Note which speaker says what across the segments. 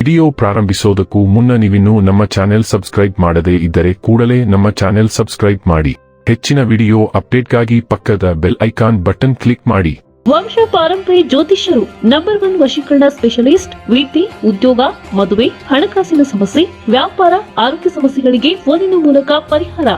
Speaker 1: Video ಪ್ರಾರಂಭಿಸೋದಕ್ಕೂ ಮುನ್ನ ನೀವಿನ್ನೂ ನಮ್ಮ ಚಾನೆಲ್ ಸಬ್ಸ್ಕ್ರೈಬ್ ಮಾಡದೇ ಇದ್ದರೆ ಕೂಡಲೇ ನಮ್ಮ ಚಾನೆಲ್ ಸಬ್ಸ್ಕ್ರೈಬ್ ಮಾಡಿ. ಹೆಚ್ಚಿನ ವಿಡಿಯೋ ಅಪ್ಡೇಟ್ಗಾಗಿ ಪಕ್ಕದ ಬೆಲ್ ಐಕಾನ್ ಬಟನ್ ಕ್ಲಿಕ್ ಮಾಡಿ.
Speaker 2: ವಂಶ ಪಾರಂಪರಿ ಜ್ಯೋತಿಷ್ಯರು ನಂಬರ್ ಒನ್ ವಶೀಕರಣ ಸ್ಪೆಷಲಿಸ್ಟ್ ರೀತಿ ಉದ್ಯೋಗ ಮದುವೆ ಹಣಕಾಸಿನ ಸಮಸ್ಯೆ ವ್ಯಾಪಾರ ಆರೋಗ್ಯ ಸಮಸ್ಯೆಗಳಿಗೆ ಫೋನಿನ ಮೂಲಕ ಪರಿಹಾರ.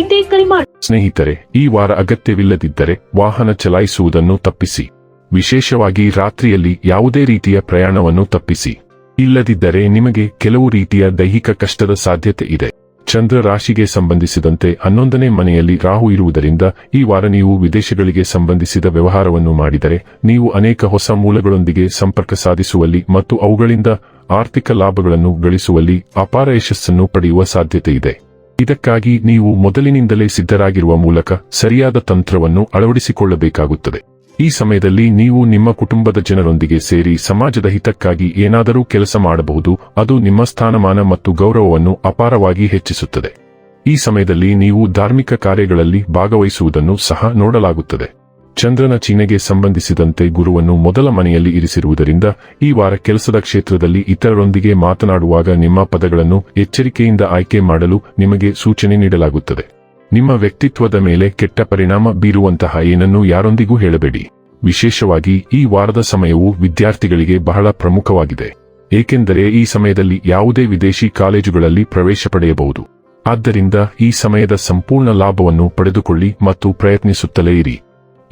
Speaker 2: ಎಂದೇ ಕರೆ ಮಾಡಿ
Speaker 1: ಸ್ನೇಹಿತರೆ ಈ ವಾರ ಅಗತ್ಯವಿಲ್ಲದಿದ್ದರೆ ವಾಹನ ಚಲಾಯಿಸುವುದನ್ನು ತಪ್ಪಿಸಿ. ವಿಶೇಷವಾಗಿ ರಾತ್ರಿಯಲ್ಲಿ ಯಾವುದೇ ರೀತಿಯ ಪ್ರಯಾಣವನ್ನು ತಪ್ಪಿಸಿ. ಇಲ್ಲದಿದ್ದರೆ ನಿಮಗೆ ಕೆಲವು ರೀತಿಯ ದೈಹಿಕ ಕಷ್ಟದ ಸಾಧ್ಯತೆ ಇದೆ. ಚಂದ್ರ ರಾಶಿಗೆ ಸಂಬಂಧಿಸಿದಂತೆ ಹನ್ನೊಂದನೇ ಮನೆಯಲ್ಲಿ ರಾಹು ಇರುವುದರಿಂದ ಈ ವಾರ ನೀವು ವಿದೇಶಗಳಿಗೆ ಸಂಬಂಧಿಸಿದ ವ್ಯವಹಾರವನ್ನು ಮಾಡಿದರೆ ನೀವು ಅನೇಕ ಹೊಸ ಮೂಲಗಳೊಂದಿಗೆ ಸಂಪರ್ಕ ಸಾಧಿಸುವಲ್ಲಿ ಮತ್ತು ಅವುಗಳಿಂದ ಆರ್ಥಿಕ ಲಾಭಗಳನ್ನು ಗಳಿಸುವಲ್ಲಿ ಅಪಾರ ಯಶಸ್ಸನ್ನು ಪಡೆಯುವ ಸಾಧ್ಯತೆ ಇದೆ. ಇದಕ್ಕಾಗಿ ನೀವು ಮೊದಲಿನಿಂದಲೇ ಸಿದ್ಧರಾಗಿರುವ ಮೂಲಕ ಸರಿಯಾದ ತಂತ್ರವನ್ನು ಅಳವಡಿಸಿಕೊಳ್ಳಬೇಕಾಗುತ್ತದೆ. ಈ ಸಮಯದಲ್ಲಿ ನೀವು ನಿಮ್ಮ ಕುಟುಂಬದ ಜನರೊಂದಿಗೆ ಸೇರಿ ಸಮಾಜದ ಹಿತಕ್ಕಾಗಿ ಏನಾದರೂ ಕೆಲಸ ಮಾಡಬಹುದು, ಅದು ನಿಮ್ಮ ಸ್ಥಾನಮಾನ ಮತ್ತು ಗೌರವವನ್ನು ಅಪಾರವಾಗಿ ಹೆಚ್ಚಿಸುತ್ತದೆ. ಈ ಸಮಯದಲ್ಲಿ ನೀವು ಧಾರ್ಮಿಕ ಕಾರ್ಯಗಳಲ್ಲಿ ಭಾಗವಹಿಸುವುದನ್ನು ಸಹ ನೋಡಲಾಗುತ್ತದೆ. ಚಂದ್ರನ ಚಿಹ್ನೆಗೆ ಸಂಬಂಧಿಸಿದಂತೆ ಗುರುವನ್ನು ಮೊದಲ ಮನೆಯಲ್ಲಿ ಇರಿಸಿರುವುದರಿಂದ, ಈ ವಾರ ಕೆಲಸದ ಕ್ಷೇತ್ರದಲ್ಲಿ ಇತರರೊಂದಿಗೆ ಮಾತನಾಡುವಾಗ ನಿಮ್ಮ ಪದಗಳನ್ನು ಎಚ್ಚರಿಕೆಯಿಂದ ಆಯ್ಕೆ ಮಾಡಲು ನಿಮಗೆ ಸೂಚನೆ ನೀಡಲಾಗುತ್ತದೆ. ನಿಮ್ಮ ವ್ಯಕ್ತಿತ್ವದ ಮೇಲೆ ಕೆಟ್ಟ ಪರಿಣಾಮ ಬೀರುವಂತಹ ಏನನ್ನೂ ಯಾರೊಂದಿಗೂ ಹೇಳಬೇಡಿ. ವಿಶೇಷವಾಗಿ ಈ ವಾರದ ಸಮಯವು ವಿದ್ಯಾರ್ಥಿಗಳಿಗೆ ಬಹಳ ಪ್ರಮುಖವಾಗಿದೆ. ಏಕೆಂದರೆ ಈ ಸಮಯದಲ್ಲಿ ಯಾವುದೇ ವಿದೇಶಿ ಕಾಲೇಜುಗಳಲ್ಲಿ ಪ್ರವೇಶ ಪಡೆಯಬಹುದು. ಆದ್ದರಿಂದ ಈ ಸಮಯದ ಸಂಪೂರ್ಣ ಲಾಭವನ್ನು ಪಡೆದುಕೊಳ್ಳಿ ಮತ್ತು ಪ್ರಯತ್ನಿಸುತ್ತಲೇ ಇರಿ.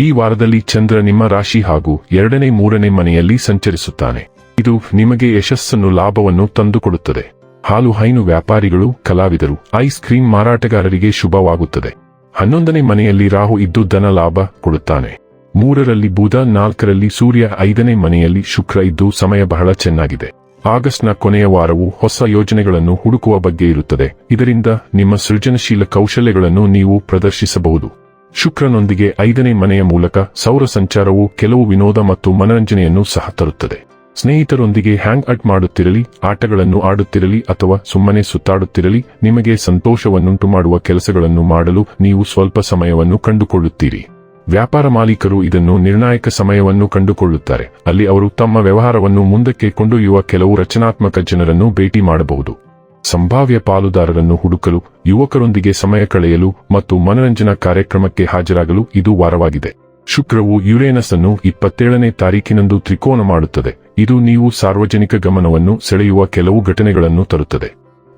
Speaker 1: ಈ ವಾರದಲ್ಲಿ ಚಂದ್ರ ನಿಮ್ಮ ರಾಶಿ ಹಾಗೂ ಎರಡನೇ, ಮೂರನೇ ಮನೆಯಲ್ಲಿ ಸಂಚರಿಸುತ್ತಾನೆ. ಇದು ನಿಮಗೆ ಯಶಸ್ಸನ್ನು ಲಾಭವನ್ನು ತಂದುಕೊಡುತ್ತದೆ. ಹಾಲು ಹೈನು ವ್ಯಾಪಾರಿಗಳು, ಕಲಾವಿದರು, ಐಸ್ ಕ್ರೀಂ ಮಾರಾಟಗಾರರಿಗೆ ಶುಭವಾಗುತ್ತದೆ. ಹನ್ನೊಂದನೇ ಮನೆಯಲ್ಲಿ ರಾಹು ಇದ್ದು ಧನ ಲಾಭ ಕೊಡುತ್ತಾನೆ. ಮೂರರಲ್ಲಿ ಬುಧ, ನಾಲ್ಕರಲ್ಲಿ ಸೂರ್ಯ, ಐದನೇ ಮನೆಯಲ್ಲಿ ಶುಕ್ರ ಇದ್ದು ಸಮಯ ಬಹಳ ಚೆನ್ನಾಗಿದೆ. ಆಗಸ್ಟ್ನ ಕೊನೆಯ ವಾರವು ಹೊಸ ಯೋಜನೆಗಳನ್ನು ಹುಡುಕುವ ಬಗ್ಗೆ ಇರುತ್ತದೆ. ಇದರಿಂದ ನಿಮ್ಮ ಸೃಜನಶೀಲ ಕೌಶಲ್ಯಗಳನ್ನು ನೀವು ಪ್ರದರ್ಶಿಸಬಹುದು. ಶುಕ್ರನೊಂದಿಗೆ ಐದನೇ ಮನೆಯ ಮೂಲಕ ಸೌರ ಸಂಚಾರವು ಕೆಲವು ವಿನೋದ ಮತ್ತು ಮನರಂಜನೆಯನ್ನು ಸಹ ತರುತ್ತದೆ. ಸ್ನೇಹಿತರೊಂದಿಗೆ ಹ್ಯಾಂಗ್ ಔಟ್ ಮಾಡುತ್ತಿರಲಿ, ಆಟಗಳನ್ನು ಆಡುತ್ತಿರಲಿ ಅಥವಾ ಸುಮ್ಮನೆ ಸುತ್ತಾಡುತ್ತಿರಲಿ, ನಿಮಗೆ ಸಂತೋಷವನ್ನುಂಟು ಮಾಡುವ ಕೆಲಸಗಳನ್ನು ಮಾಡಲು ನೀವು ಸ್ವಲ್ಪ ಸಮಯವನ್ನು ಕಂಡುಕೊಳ್ಳುತ್ತೀರಿ. ವ್ಯಾಪಾರ ಮಾಲೀಕರು ಇದನ್ನು ನಿರ್ಣಾಯಕ ಸಮಯವನ್ನು ಕಂಡುಕೊಳ್ಳುತ್ತಾರೆ. ಅಲ್ಲಿ ಅವರು ತಮ್ಮ ವ್ಯವಹಾರವನ್ನು ಮುಂದಕ್ಕೆ ಕೊಂಡೊಯ್ಯುವ ಕೆಲವು ರಚನಾತ್ಮಕ ಜನರನ್ನು ಭೇಟಿ ಮಾಡಬಹುದು. ಸಂಭಾವ್ಯ ಪಾಲುದಾರರನ್ನು ಹುಡುಕಲು, ಯುವಕರೊಂದಿಗೆ ಸಮಯ ಕಳೆಯಲು ಮತ್ತು ಮನರಂಜನಾ ಕಾರ್ಯಕ್ರಮಕ್ಕೆ ಹಾಜರಾಗಲು ಇದು ವಾರವಾಗಿದೆ. ಶುಕ್ರವು ಯುರೇನಸ್ ಅನ್ನು ಇಪ್ಪತ್ತೇಳನೇ ತಾರೀಕಿನಂದು ತ್ರಿಕೋನ ಮಾಡುತ್ತದೆ. ಇದು ನೀವು ಸಾರ್ವಜನಿಕ ಗಮನವನ್ನು ಸೆಳೆಯುವ ಕೆಲವು ಘಟನೆಗಳನ್ನು ತರುತ್ತದೆ.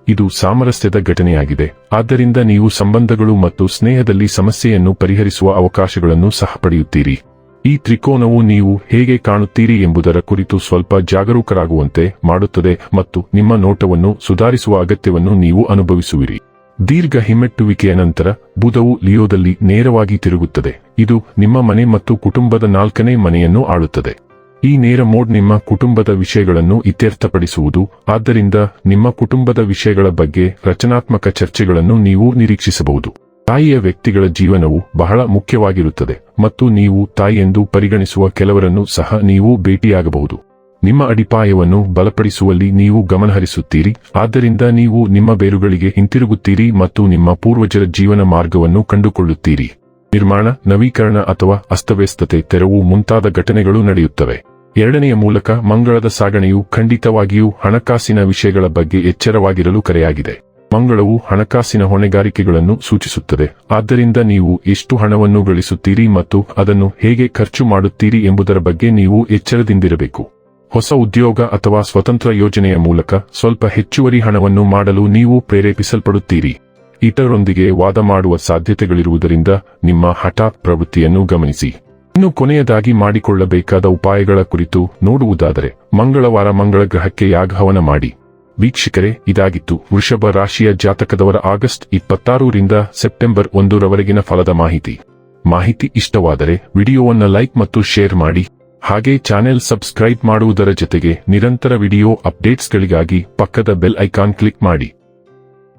Speaker 1: ಇದು ಸಾಮರಸ್ಯದ ಘಟನೆಯಾಗಿದೆ. ಆದ್ದರಿಂದ ನೀವು ಸಂಬಂಧಗಳು ಮತ್ತು ಸ್ನೇಹದಲ್ಲಿ ಸಮಸ್ಯೆಯನ್ನು ಪರಿಹರಿಸುವ ಅವಕಾಶಗಳನ್ನು ಸಹ ಪಡೆಯುತ್ತೀರಿ. ಈ ತ್ರಿಕೋನವು ನೀವು ಹೇಗೆ ಕಾಣುತ್ತೀರಿ ಎಂಬುದರ ಕುರಿತು ಸ್ವಲ್ಪ ಜಾಗರೂಕರಾಗುವಂತೆ ಮಾಡುತ್ತದೆ ಮತ್ತು ನಿಮ್ಮ ನೋಟವನ್ನು ಸುಧಾರಿಸುವ ಅಗತ್ಯವನ್ನು ನೀವು ಅನುಭವಿಸುವಿರಿ. ದೀರ್ಘ ಹಿಮ್ಮೆಟ್ಟುವಿಕೆಯ ನಂತರ ಬುಧವು ಲಿಯೋದಲ್ಲಿ ನೇರವಾಗಿ ತಿರುಗುತ್ತದೆ. ಇದು ನಿಮ್ಮ ಮನೆ ಮತ್ತು ಕುಟುಂಬದ ನಾಲ್ಕನೇ ಮನೆಯನ್ನು ಆಳುತ್ತದೆ. ಈ ನೇರ ಮೋಡ್ ನಿಮ್ಮ ಕುಟುಂಬದ ವಿಷಯಗಳನ್ನು ಇತ್ಯರ್ಥಪಡಿಸುವುದು. ಆದ್ದರಿಂದ ನಿಮ್ಮ ಕುಟುಂಬದ ವಿಷಯಗಳ ಬಗ್ಗೆ ರಚನಾತ್ಮಕ ಚರ್ಚೆಗಳನ್ನು ನೀವು ನಿರೀಕ್ಷಿಸಬಹುದು. ತಾಯಿಯ ವ್ಯಕ್ತಿಗಳ ಜೀವನವು ಬಹಳ ಮುಖ್ಯವಾಗಿರುತ್ತದೆ ಮತ್ತು ನೀವು ತಾಯಿಯೆಂದು ಪರಿಗಣಿಸುವ ಕೆಲವರನ್ನು ಸಹ ನೀವು ಭೇಟಿಯಾಗಬಹುದು. ನಿಮ್ಮ ಅಡಿಪಾಯವನ್ನು ಬಲಪಡಿಸುವಲ್ಲಿ ನೀವು ಗಮನಹರಿಸುತ್ತೀರಿ. ಆದ್ದರಿಂದ ನೀವು ನಿಮ್ಮ ಬೇರುಗಳಿಗೆ ಹಿಂತಿರುಗುತ್ತೀರಿ ಮತ್ತು ನಿಮ್ಮ ಪೂರ್ವಜರ ಜೀವನ ಮಾರ್ಗವನ್ನು ಕಂಡುಕೊಳ್ಳುತ್ತೀರಿ. ನಿರ್ಮಾಣ, ನವೀಕರಣ ಅಥವಾ ಅಸ್ತವ್ಯಸ್ತತೆ ತೆರವು ಮುಂತಾದ ಘಟನೆಗಳು ನಡೆಯುತ್ತವೆ. ಎರಡನೆಯ ಮೂಲಕ ಮಂಗಳದ ಸಾಗಣೆಯು ಖಂಡಿತವಾಗಿಯೂ ಹಣಕಾಸಿನ ವಿಷಯಗಳ ಬಗ್ಗೆ ಎಚ್ಚರವಾಗಿರಲು ಕರೆಯಾಗಿದೆ. ಮಂಗಳವು ಹಣಕಾಸಿನ ಹೊಣೆಗಾರಿಕೆಗಳನ್ನು ಸೂಚಿಸುತ್ತದೆ. ಆದ್ದರಿಂದ ನೀವು ಎಷ್ಟು ಹಣವನ್ನು ಗಳಿಸುತ್ತೀರಿ ಮತ್ತು ಅದನ್ನು ಹೇಗೆ ಖರ್ಚು ಮಾಡುತ್ತೀರಿ ಎಂಬುದರ ಬಗ್ಗೆ ನೀವು ಎಚ್ಚರದಿಂದಿರಬೇಕು. ಹೊಸ ಉದ್ಯೋಗ ಅಥವಾ ಸ್ವತಂತ್ರ ಯೋಜನೆಯ ಮೂಲಕ ಸ್ವಲ್ಪ ಹೆಚ್ಚುವರಿ ಹಣವನ್ನು ಮಾಡಲು ನೀವು ಪ್ರೇರೇಪಿಸಲ್ಪಡುತ್ತೀರಿ. ಇತರರೊಂದಿಗೆ ವಾದ ಮಾಡುವ ಸಾಧ್ಯತೆಗಳಿರುವುದರಿಂದ ನಿಮ್ಮ ಹಠಾತ್ ಪ್ರವೃತ್ತಿಯನ್ನು ಗಮನಿಸಿ. ಇನ್ನು ಕೊನೆಯದಾಗಿ ಮಾಡಿಕೊಳ್ಳಬೇಕಾದ ಉಪಾಯಗಳ ಕುರಿತು ನೋಡುವುದಾದರೆ, ಮಂಗಳವಾರ ಮಂಗಳ ಗ್ರಹಕ್ಕೆ ಯಾಗಹವನ ಮಾಡಿ. ವೀಕ್ಷಕರೇ, ಇದಾಗಿತ್ತು. ವೃಷಭ ರಾಶಿಯ ಜಾತಕದವರ ಆಗಸ್ಟ್ ಇಪ್ಪತ್ತಾರರಿಂದ ಸೆಪ್ಟೆಂಬರ್ ಒಂದರವರೆಗಿನ ಫಲದ ಮಾಹಿತಿ. ಮಾಹಿತಿ ಇಷ್ಟವಾದರೆ ವಿಡಿಯೋವನ್ನ ಲೈಕ್ ಮತ್ತು ಶೇರ್ ಮಾಡಿ. ಹಾಗೆ ಚಾನೆಲ್ ಸಬ್ಸ್ಕ್ರೈಬ್ ಮಾಡುವುದರ ಜೊತೆಗೆ ನಿರಂತರ ವಿಡಿಯೋ ಅಪ್ಡೇಟ್ಸ್ಗಳಿಗಾಗಿ ಪಕ್ಕದ ಬೆಲ್ ಐಕಾನ್ ಕ್ಲಿಕ್ ಮಾಡಿ.